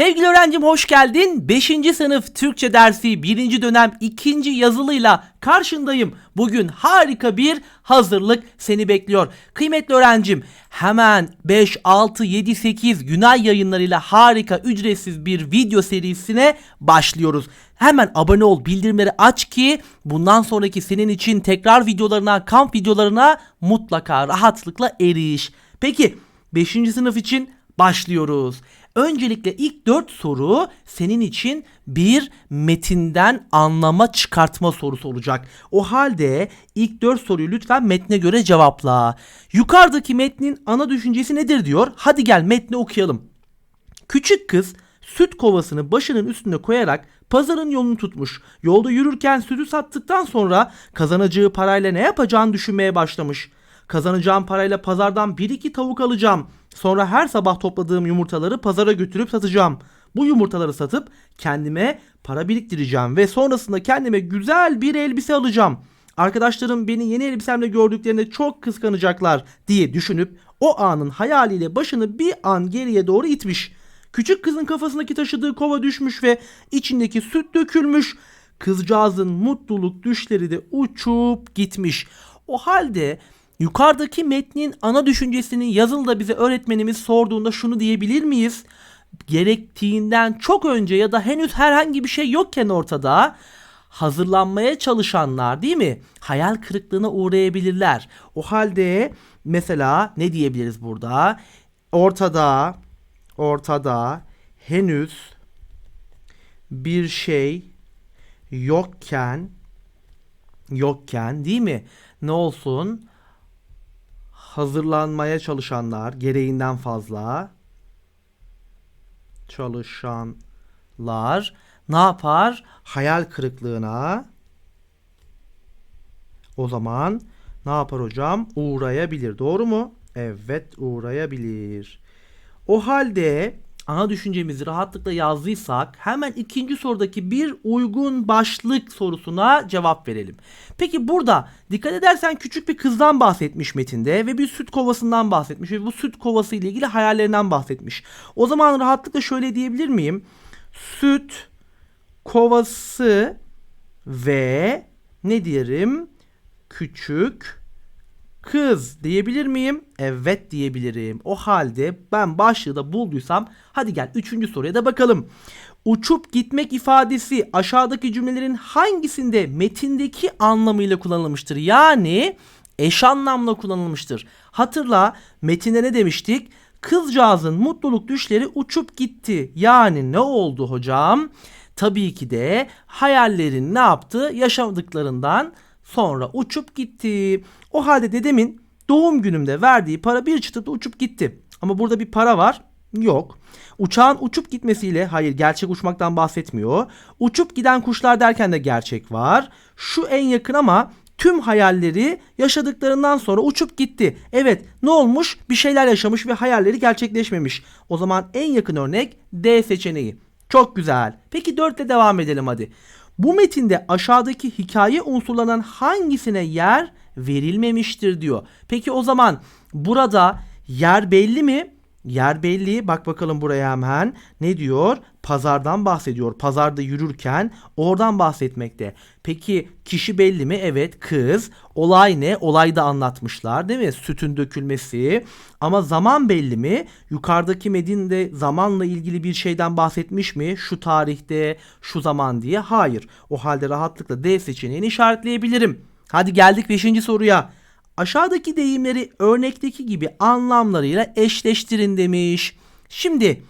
Sevgili öğrencim hoş geldin. 5. sınıf Türkçe dersi 1. dönem 2. yazılıyla karşındayım. Bugün harika bir hazırlık seni bekliyor. Kıymetli öğrencim hemen 5, 6, 7, 8 Günay yayınlarıyla harika ücretsiz bir video serisine başlıyoruz. Hemen abone ol, bildirimleri aç ki bundan sonraki senin için tekrar videolarına, kamp videolarına mutlaka rahatlıkla eriş. Peki 5. sınıf için başlıyoruz. Öncelikle ilk 4 soru senin için bir metinden anlama çıkartma sorusu olacak. O halde ilk 4 soruyu lütfen metne göre cevapla. Yukarıdaki metnin ana düşüncesi nedir diyor. Hadi gel metni okuyalım. Küçük kız süt kovasını başının üstüne koyarak pazarın yolunu tutmuş. Yolda yürürken sütü sattıktan sonra kazanacağı parayla ne yapacağını düşünmeye başlamış. Kazanacağım parayla pazardan bir iki tavuk alacağım. Sonra her sabah topladığım yumurtaları pazara götürüp satacağım. Bu yumurtaları satıp kendime para biriktireceğim ve sonrasında kendime güzel bir elbise alacağım. Arkadaşlarım beni yeni elbisemle gördüklerinde çok kıskanacaklar diye düşünüp o anın hayaliyle başını bir an geriye doğru itmiş. Küçük kızın kafasındaki taşıdığı kova düşmüş ve içindeki süt dökülmüş. Kızcağızın mutluluk düşleri de uçup gitmiş. O halde yukarıdaki metnin ana düşüncesini yazılıda bize öğretmenimiz sorduğunda şunu diyebilir miyiz? Gerektiğinden çok önce ya da henüz herhangi bir şey yokken ortada hazırlanmaya çalışanlar değil mi? Hayal kırıklığına uğrayabilirler. O halde mesela ne diyebiliriz burada? Ortada ortada henüz bir şey yokken yokken değil mi? Ne olsun? Hazırlanmaya çalışanlar gereğinden fazla çalışanlar ne yapar? Hayal kırıklığına o zaman ne yapar hocam? Uğrayabilir. Doğru mu? Evet uğrayabilir. O halde ana düşüncemizi rahatlıkla yazdıysak hemen ikinci sorudaki bir uygun başlık sorusuna cevap verelim. Peki burada dikkat edersen küçük bir kızdan bahsetmiş metinde ve bir süt kovasından bahsetmiş ve bu süt kovası ile ilgili hayallerinden bahsetmiş. O zaman rahatlıkla şöyle diyebilir miyim? Süt kovası ve ne diyelim? Küçük kız diyebilir miyim? Evet diyebilirim. O halde ben başlığı da bulduysam hadi gel üçüncü soruya da bakalım. Uçup gitmek ifadesi aşağıdaki cümlelerin hangisinde metindeki anlamıyla kullanılmıştır? Yani eş anlamla kullanılmıştır. Hatırla metinde ne demiştik? Kızcağızın mutluluk düşleri uçup gitti. Yani ne oldu hocam? Tabii ki de hayallerin ne yaptı? Yaşadıklarından sonra uçup gitti. O halde dedemin doğum günümde verdiği para bir çıtıda uçup gitti. Ama burada bir para var. Yok. Uçağın uçup gitmesiyle hayır gerçek uçmaktan bahsetmiyor. Uçup giden kuşlar derken de gerçek var. Şu en yakın ama tüm hayalleri yaşadıklarından sonra uçup gitti. Evet ne olmuş? Bir şeyler yaşamış ve hayalleri gerçekleşmemiş. O zaman en yakın örnek D seçeneği. Çok güzel. Peki 4 ile devam edelim hadi. Bu metinde aşağıdaki hikaye unsurlarından hangisine yer verilmemiştir diyor. Peki o zaman burada yer belli mi? Yer belli. Bak bakalım buraya hemen. Ne diyor? Pazardan bahsediyor. Pazarda yürürken oradan bahsetmekte. Peki kişi belli mi? Evet kız. Olay ne? Olayda anlatmışlar değil mi? Sütün dökülmesi. Ama zaman belli mi? Yukarıdaki metinde zamanla ilgili bir şeyden bahsetmiş mi? Şu tarihte, şu zaman diye. Hayır. O halde rahatlıkla D seçeneğini işaretleyebilirim. Hadi geldik 5. soruya. Aşağıdaki deyimleri örnekteki gibi anlamlarıyla eşleştirin demiş. Şimdi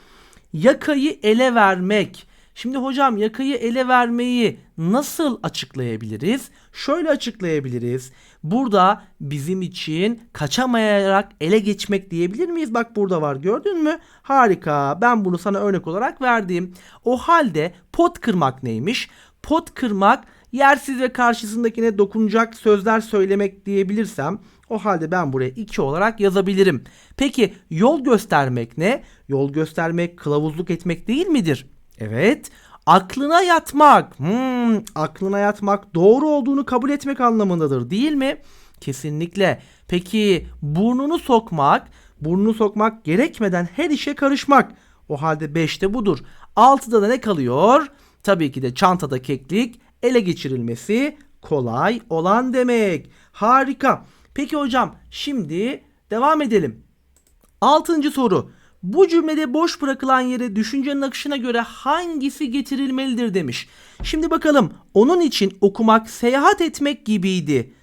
yakayı ele vermek. Şimdi hocam yakayı ele vermeyi nasıl açıklayabiliriz? Şöyle açıklayabiliriz. Burada bizim için kaçamayarak ele geçmek diyebilir miyiz? Bak burada var gördün mü? Harika. Ben bunu sana örnek olarak verdim. O halde pot kırmak neymiş? Pot kırmak yersiz ve karşısındakine dokunacak sözler söylemek diyebilirsem o halde ben buraya 2 olarak yazabilirim. Peki yol göstermek ne? Yol göstermek kılavuzluk etmek değil midir? Evet. Aklına yatmak. Hmm, aklına yatmak doğru olduğunu kabul etmek anlamındadır değil mi? Kesinlikle. Peki burnunu sokmak, burnunu sokmak gerekmeden her işe karışmak. O halde 5 de budur. 6'da da ne kalıyor? Tabii ki de çantada keklik ele geçirilmesi kolay olan demek. Harika. Peki hocam şimdi devam edelim. Altıncı soru. Bu cümlede boş bırakılan yere düşüncenin akışına göre hangisi getirilmelidir demiş. Şimdi bakalım onun için okumak seyahat etmek gibiydi.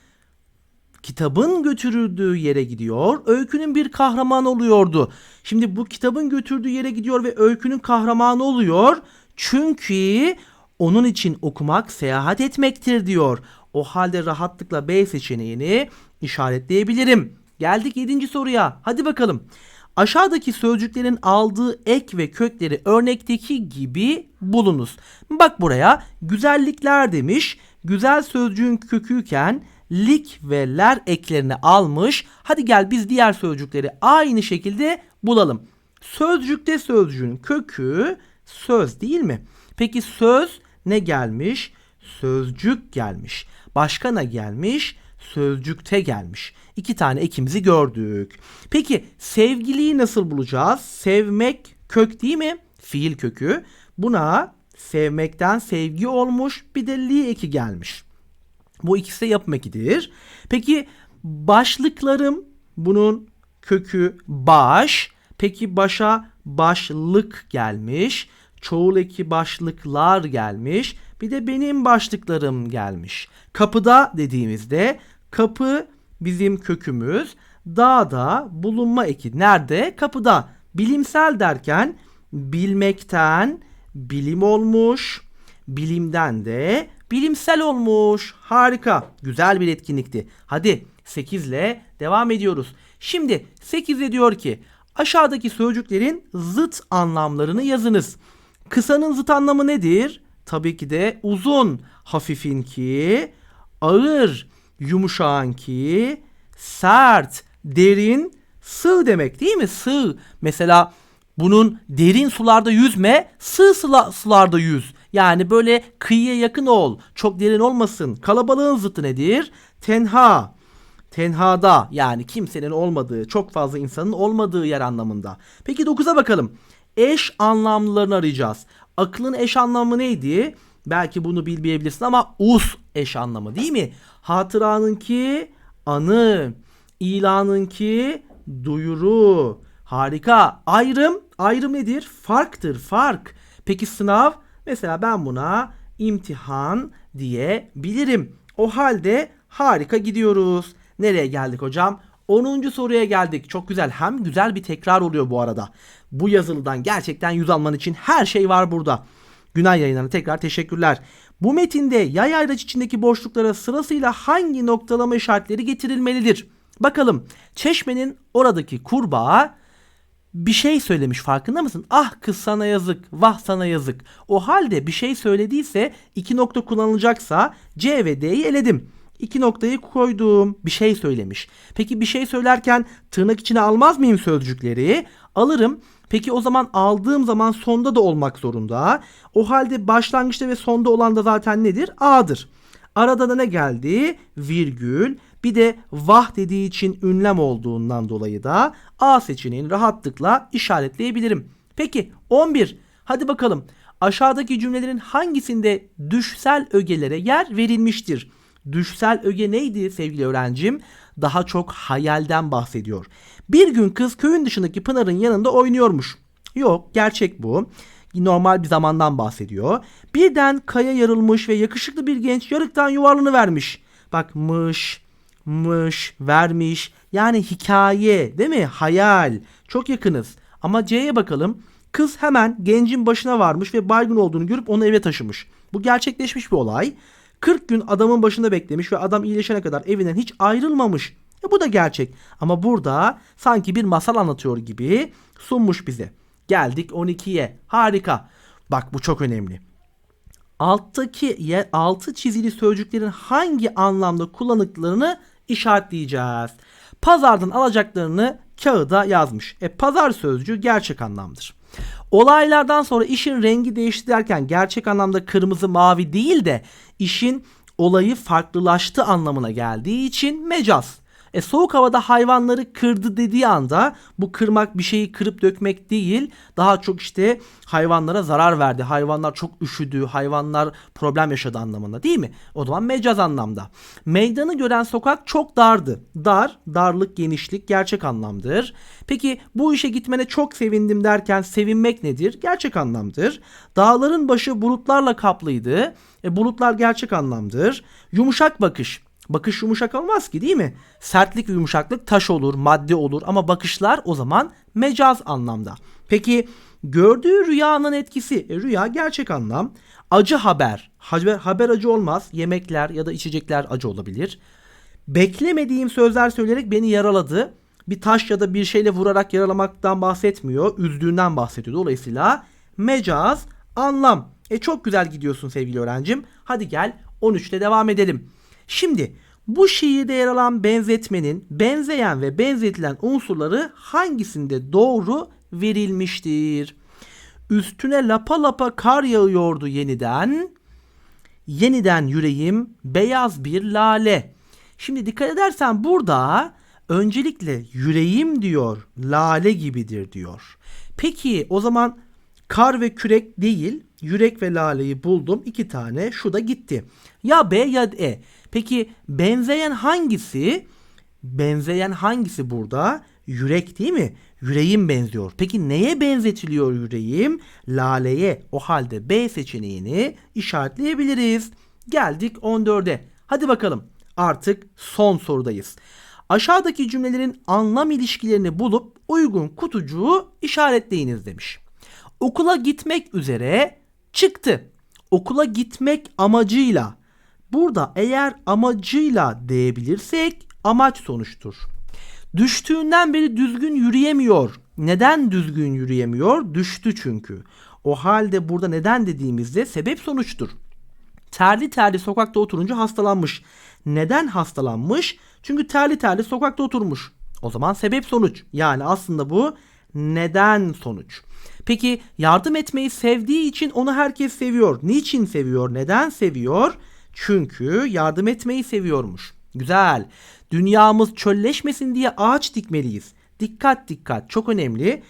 Kitabın götürüldüğü yere gidiyor, öykünün bir kahramanı oluyordu. Şimdi bu kitabın götürdüğü yere gidiyor ve öykünün kahramanı oluyor. Çünkü onun için okumak seyahat etmektir diyor. O halde rahatlıkla B seçeneğini işaretleyebilirim. Geldik 7. soruya. Hadi bakalım. Aşağıdaki sözcüklerin aldığı ek ve kökleri örnekteki gibi bulunuz. Bak buraya güzellikler demiş. Güzel sözcüğün köküyken lik ve ler eklerini almış. Hadi gel biz diğer sözcükleri aynı şekilde bulalım. Sözcükte sözcüğün kökü söz değil mi? Peki söz ne gelmiş? Sözcük gelmiş. Başka ne gelmiş? Sözcükte gelmiş. İki tane ekimizi gördük. Peki sevgiliyi nasıl bulacağız? Sevmek kök değil mi? Fiil kökü. Buna sevmekten sevgi olmuş bir de li eki gelmiş. Bu ikisi de yapım ekidir. Peki başlıklarım bunun kökü baş. Peki başa başlık gelmiş. Çoğul eki başlıklar gelmiş. Bir de benim başlıklarım gelmiş. Kapıda dediğimizde kapı bizim kökümüz. Dağda bulunma eki. Nerede? Kapıda. Bilimsel derken bilmekten bilim olmuş. Bilimden de bilimsel olmuş. Harika. Güzel bir etkinlikti. Hadi 8 ile devam ediyoruz. Şimdi 8'de diyor ki aşağıdaki sözcüklerin zıt anlamlarını yazınız. Kısanın zıt anlamı nedir? Tabii ki de uzun, hafifinki, ağır, yumuşağınki, sert, derin, sığ demek değil mi? Sığ. Mesela bunun derin sularda yüzme, sığ sıla, sularda yüz. Yani böyle kıyıya yakın ol. Çok derin olmasın. Kalabalığın zıttı nedir? Tenha. Tenhada yani kimsenin olmadığı, çok fazla insanın olmadığı yer anlamında. Peki 9'a bakalım. Eş anlamlılarını arayacağız. Aklın eş anlamı neydi? Belki bunu bilmeyebilirsin ama us eş anlamı değil mi? Hatıranınki anı, ilanınki duyuru. Harika. Ayrım, ayrım nedir? Farktır, fark. Peki sınav? Mesela ben buna imtihan diyebilirim. O halde harika gidiyoruz. Nereye geldik hocam? 10. soruya geldik. Çok güzel. Hem güzel bir tekrar oluyor bu arada. Bu yazılıdan gerçekten yüz alman için her şey var burada. Günay yayınlarına tekrar teşekkürler. Bu metinde yay ayraç içindeki boşluklara sırasıyla hangi noktalama işaretleri getirilmelidir? Bakalım. Çeşmenin oradaki kurbağa bir şey söylemiş farkında mısın? Ah kız sana yazık, vah sana yazık. O halde bir şey söylediyse iki nokta kullanılacaksa C ve D'yi eledim. İki noktayı koydum. Bir şey söylemiş. Peki bir şey söylerken tırnak içine almaz mıyım sözcükleri? Alırım. Peki o zaman aldığım zaman sonda da olmak zorunda. O halde başlangıçta ve sonda olan da zaten nedir? A'dır. Arada da ne geldi? Virgül. Bir de vah dediği için ünlem olduğundan dolayı da A seçeneğini rahatlıkla işaretleyebilirim. Peki 11. Hadi bakalım. Aşağıdaki cümlelerin hangisinde düşsel ögelere yer verilmiştir? Düşsel öge neydi sevgili öğrencim? Daha çok hayalden bahsediyor. Bir gün kız köyün dışındaki Pınar'ın yanında oynuyormuş. Yok gerçek bu. Normal bir zamandan bahsediyor. Birden kaya yarılmış ve yakışıklı bir genç yarıktan yuvarlanı vermiş. Bak mış, mış, vermiş. Yani hikaye değil mi? Hayal. Çok yakınız. Ama C'ye bakalım. Kız hemen gencin başına varmış ve baygın olduğunu görüp onu eve taşımış. Bu gerçekleşmiş bir olay. 40 gün adamın başında beklemiş ve adam iyileşene kadar evinden hiç ayrılmamış. E bu da gerçek. Ama burada sanki bir masal anlatıyor gibi sunmuş bize. Geldik 12'ye. Harika. Bak bu çok önemli. Alttaki altı çizili sözcüklerin hangi anlamda kullanıklarını işaretleyeceğiz. Pazardan alacaklarını kağıda yazmış. E pazar sözcüğü gerçek anlamdır. Olaylardan sonra işin rengi değişti derken gerçek anlamda kırmızı mavi değil de işin olayı farklılaştı anlamına geldiği için mecaz. E, soğuk havada hayvanları kırdı dediği anda bu kırmak bir şeyi kırıp dökmek değil. Daha çok işte hayvanlara zarar verdi. Hayvanlar çok üşüdü. Hayvanlar problem yaşadı anlamında değil mi? O zaman mecaz anlamda. Meydanı gören sokak çok dardı. Dar, darlık, genişlik gerçek anlamdır. Peki bu işe gitmene çok sevindim derken sevinmek nedir? Gerçek anlamdır. Dağların başı bulutlarla kaplıydı. E, bulutlar gerçek anlamdır. Yumuşak bakış. Bakış yumuşak olmaz ki değil mi? Sertlik ve yumuşaklık taş olur, madde olur ama bakışlar o zaman mecaz anlamda. Peki gördüğü rüyanın etkisi. E, rüya gerçek anlam. Acı haber. Haber, haber acı olmaz. Yemekler ya da içecekler acı olabilir. Beklemediğim sözler söyleyerek beni yaraladı. Bir taş ya da bir şeyle vurarak yaralamaktan bahsetmiyor. Üzdüğünden bahsediyor. Dolayısıyla mecaz anlam. E çok güzel gidiyorsun sevgili öğrencim. Hadi gel 13'te devam edelim. Şimdi bu şiirde yer alan benzetmenin benzeyen ve benzetilen unsurları hangisinde doğru verilmiştir? Üstüne lapa lapa kar yağıyordu yeniden. Yeniden yüreğim beyaz bir lale. Şimdi dikkat edersen burada öncelikle yüreğim diyor, lale gibidir diyor. Peki o zaman kar ve kürek değil, yürek ve laleyi buldum. iki tane şu da gitti. Ya B ya E. Peki benzeyen hangisi? Benzeyen hangisi burada? Yürek değil mi? Yüreğim benziyor. Peki neye benzetiliyor yüreğim? Laleye. O halde B seçeneğini işaretleyebiliriz. Geldik 14'e. Hadi bakalım. Artık son sorudayız. Aşağıdaki cümlelerin anlam ilişkilerini bulup uygun kutucuğu işaretleyiniz demiş. Okula gitmek üzere çıktı. Okula gitmek amacıyla. Burada eğer amacıyla diyebilirsek amaç sonuçtur. Düştüğünden beri düzgün yürüyemiyor. Neden düzgün yürüyemiyor? Düştü çünkü. O halde burada neden dediğimizde sebep sonuçtur. Terli terli sokakta oturunca hastalanmış. Neden hastalanmış? Çünkü terli terli sokakta oturmuş. O zaman sebep sonuç. Yani aslında bu neden sonuç. Peki yardım etmeyi sevdiği için onu herkes seviyor. Niçin seviyor? Neden seviyor? Çünkü yardım etmeyi seviyormuş. Güzel. Dünyamız çölleşmesin diye ağaç dikmeliyiz. Dikkat dikkat çok önemli.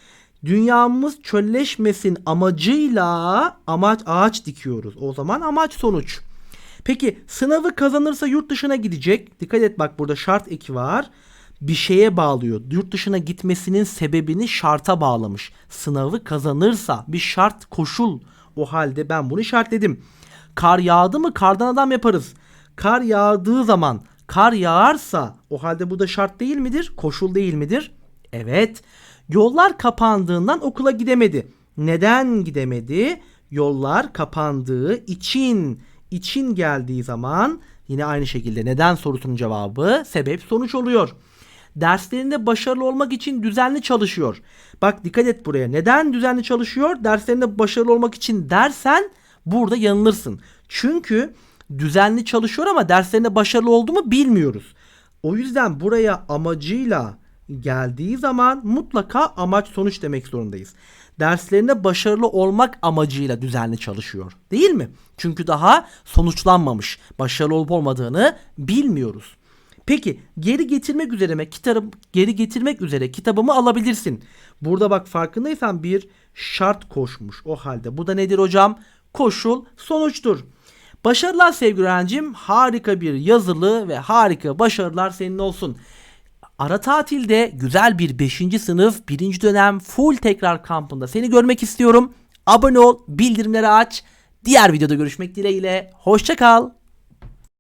Dünyamız çölleşmesin amacıyla amaç ağaç dikiyoruz. O zaman amaç sonuç. Peki sınavı kazanırsa yurt dışına gidecek. Dikkat et bak burada şart eki var. Bir şeye bağlıyor. Yurt dışına gitmesinin sebebini şarta bağlamış. Sınavı kazanırsa bir şart koşul. O halde ben bunu işaretledim. Kar yağdı mı kardan adam yaparız. Kar yağdığı zaman kar yağarsa o halde bu da şart değil midir? Koşul değil midir? Evet. Yollar kapandığından okula gidemedi. Neden gidemedi? Yollar kapandığı için için geldiği zaman yine aynı şekilde neden sorusunun cevabı sebep sonuç oluyor. Derslerinde başarılı olmak için düzenli çalışıyor. Bak dikkat et buraya. Neden düzenli çalışıyor? Derslerinde başarılı olmak için dersen burada yanılırsın. Çünkü düzenli çalışıyor ama derslerinde başarılı oldu mu bilmiyoruz. O yüzden buraya amacıyla geldiği zaman mutlaka amaç sonuç demek zorundayız. Derslerinde başarılı olmak amacıyla düzenli çalışıyor. Değil mi? Çünkü daha sonuçlanmamış. Başarılı olup olmadığını bilmiyoruz. Peki geri getirmek üzere? Kitabı geri getirmek üzere kitabımı alabilirsin. Burada bak farkındaysan bir şart koşmuş. O halde bu da nedir hocam? Koşul sonuçtur. Başarılar sevgili öğrencim. Harika bir yazılı ve harika başarılar senin olsun. Ara tatilde güzel bir 5. sınıf 1. dönem full tekrar kampında seni görmek istiyorum. Abone ol, bildirimleri aç. Diğer videoda görüşmek dileğiyle. Hoşça kal.